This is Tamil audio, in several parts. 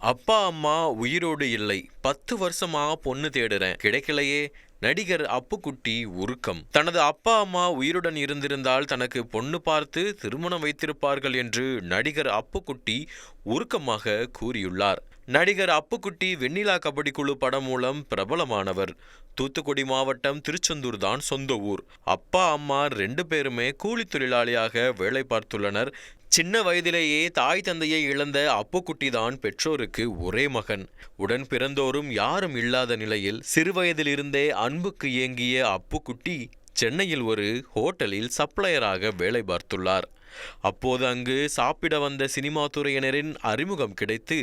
அப்பா அம்மா உயிரோடு இல்லை. பத்து வருஷமா பொண்ணு தேடுறேன். கிடைக்கலையே. நடிகர் அப்புக்குட்டி உருக்கம். தனது அப்பா அம்மா உயிருடன் இருந்திருந்தால் தனக்கு பொண்ணு பார்த்து திருமணம் வைத்திருப்பார்கள் என்று நடிகர் அப்புக்குட்டி உருக்கமாக கூறியுள்ளார். நடிகர் அப்புக்குட்டி வெண்ணிலா கபடி குழு படம் மூலம் பிரபலமானவர். தூத்துக்குடி மாவட்டம் திருச்செந்தூர் தான் சொந்த ஊர். அப்பா அம்மா ரெண்டு பேருமே கூலி தொழிலாளியாக வேலை பார்த்துள்ளனர். சின்ன வயதிலேயே தாய் தந்தையை இழந்த அப்புக்குட்டி தான் பெற்றோருக்கு ஒரே மகன். உடன் பிறந்தோரும் யாரும் இல்லாத நிலையில் சிறுவயதிலிருந்தே அன்புக்கு ஏங்கிய அப்புக்குட்டி சென்னையில் ஒரு ஹோட்டலில் சப்ளையராக வேலை பார்த்துள்ளார். அப்போது அங்கு சாப்பிட வந்த சினிமா துறையினரின் அறிமுகம் கிடைத்து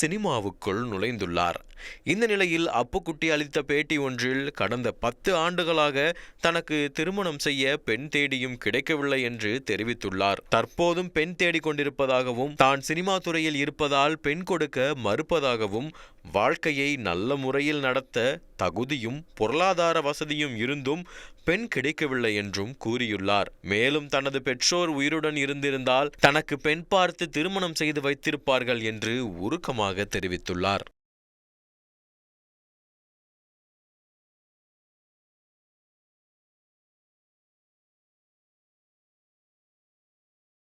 சினிமாவுக்குள் நுழைந்துள்ளார். இந்த நிலையில் அப்புக்குட்டி அளித்த பேட்டி ஒன்றில் கடந்த பத்து ஆண்டுகளாக தனக்கு திருமணம் செய்ய பெண் தேடியும் கிடைக்கவில்லை என்று தெரிவித்துள்ளார். தற்போதும் பெண் தேடிக் கொண்டிருப்பதாகவும் தான் சினிமா துறையில் இருப்பதால் பெண் கொடுக்க மறுப்பதாகவும் வாழ்க்கையை நல்ல முறையில் நடத்த தகுதியும் பொருளாதார வசதியும் இருந்தும் பெண் கிடைக்கவில்லை என்றும் கூறியுள்ளார். மேலும் தனது பெற்றோர் உயிருடன் இருந்திருந்தால் தனக்கு பெண் பார்த்து திருமணம் செய்து வைத்திருப்பார்கள் என்று உருக்கமாக தெரிவித்துள்ளார்.